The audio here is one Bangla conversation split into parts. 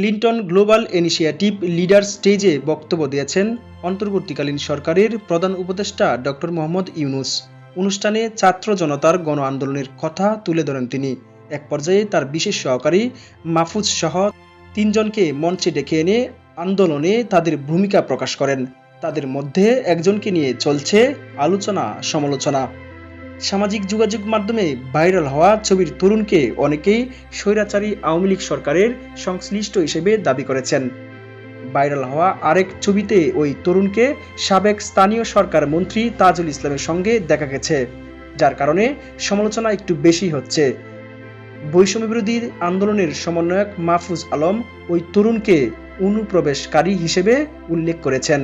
ক্লিন্টন গ্লোবাল ইনিশিয়েটিভ লিডার স্টেজে বক্তব্য দিয়েছেন অন্তর্বর্তীকালীন সরকারের প্রধান উপদেষ্টা ডক্টর মোহাম্মদ ইউনুস। অনুষ্ঠানে ছাত্র জনতার গণ আন্দোলনের কথা তুলে ধরেন তিনি। এক পর্যায়ে তার বিশেষ সহকারী মাহফুজ সহ তিনজনকে মঞ্চে ডেকে এনে আন্দোলনে তাদের ভূমিকা প্রকাশ করেন। তাদের মধ্যে একজনকে নিয়ে চলছে আলোচনা সমালোচনা সামাজিক যোগাযোগ মাধ্যমে ভাইরাল হওয়া ছবির তরুণকে অনেকেই স্বৈরাচারী আওয়ামী লীগ সরকারের সংশ্লিষ্ট হিসেবে দাবি করেছেন। ভাইরাল হওয়া আরেক ছবিতে ওই তরুণকে সাবেক স্থানীয় সরকার মন্ত্রী তাজুল ইসলামের সঙ্গে দেখা গেছে, যার কারণে সমালোচনা একটু বেশি হচ্ছে। বৈষম্য বিরোধী আন্দোলনের সমন্বয়ক মাহফুজ আলম ওই তরুণকে অনুপ্রবেশকারী হিসেবে উল্লেখ করেছেন।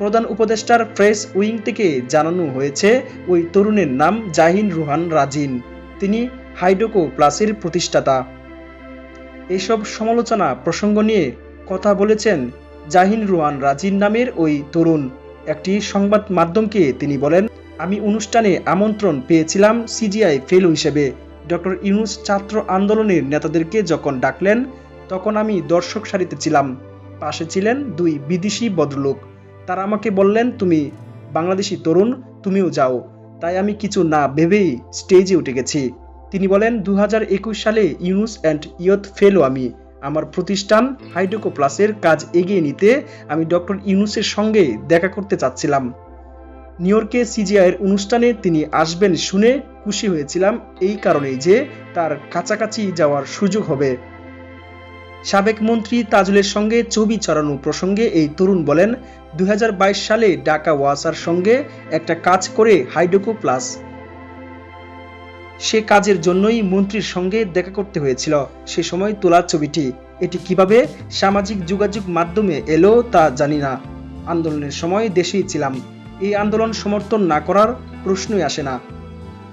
প্রধান উপদেষ্টার প্রেস উইং থেকে জানানো হয়েছে, ওই তরুণের নাম জাহিন রুহান রাজিন। তিনি হাইডোকো প্লাসের প্রতিষ্ঠাতা। এসব সমালোচনা প্রসঙ্গ নিয়ে কথা বলেছেন জাহিন রুহান রাজিন নামের ওই তরুণ। একটি সংবাদ মাধ্যমকে তিনি বলেন, আমি অনুষ্ঠানে আমন্ত্রণ পেয়েছিলাম সিজিআই ফেলো হিসেবে। ডক্টর ইউনুস ছাত্র আন্দোলনের নেতাদেরকে যখন ডাকলেন, তখন আমি দর্শক সারিতে ছিলাম। পাশে ছিলেন দুই বিদেশি ভদ্রলোক। তারা আমাকে বললেন, তুমি বাংলাদেশি তরুণ, তুমিও যাও। তাই আমি কিছু না ভেবেই স্টেজে উঠে গেছি। তিনি বলেন দু হাজার একুশ সালে ইউনুস অ্যান্ড ইয়থ ফেলো আমি। আমার প্রতিষ্ঠান হাইড্রোকো প্লাসের কাজ এগিয়ে নিতে আমি ডক্টর ইউনুসের সঙ্গে দেখা করতে চাচ্ছিলাম। নিউ ইয়র্কে সিজিআইয়ের অনুষ্ঠানে তিনি আসবেন শুনে খুশি হয়েছিলাম এই কারণেই যে তার কাছাকাছি যাওয়ার সুযোগ হবে। সাবেক মন্ত্রী তাজুলের সঙ্গে ছবি ছড়ানো প্রসঙ্গে এই তরুণ বলেন, দুই সালে ঢাকা ওয়াসার সঙ্গে একটা কাজ করে হাইডোকো প্লাস। সে কাজের জন্যই মন্ত্রীর সঙ্গে দেখা করতে হয়েছিল। সে সময় তোলা ছবিটি। এটি কীভাবে সামাজিক যোগাযোগ মাধ্যমে এলো তা জানি না। আন্দোলনের সময় দেশেই ছিলাম। এই আন্দোলন সমর্থন না করার প্রশ্নই আসে না।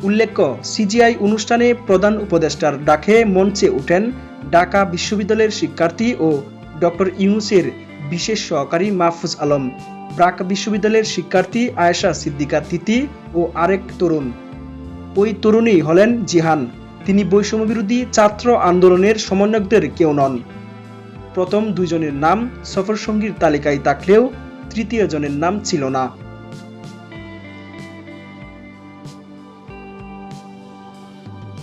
উল্লেখ্য, সিজিআই অনুষ্ঠানে প্রধান উপদেষ্টার ডাকে মঞ্চে ওঠেন ঢাকা বিশ্ববিদ্যালয়ের শিক্ষার্থী ও ডক্টর ইউনুসের বিশেষ সহকারী মাহফুজ আলম ব্রাক বিশ্ববিদ্যালয়ের শিক্ষার্থী আয়েশা সিদ্দিকা তিতি ও আরেক তরুণ। ওই তরুণী হলেন জিহান। তিনি বৈষম্যবিরোধী ছাত্র আন্দোলনের সমন্বয়কদের কেউ নন। প্রথম দুইজনের নাম সফরসঙ্গীর তালিকায় থাকলেও তৃতীয় জনের নাম ছিল না।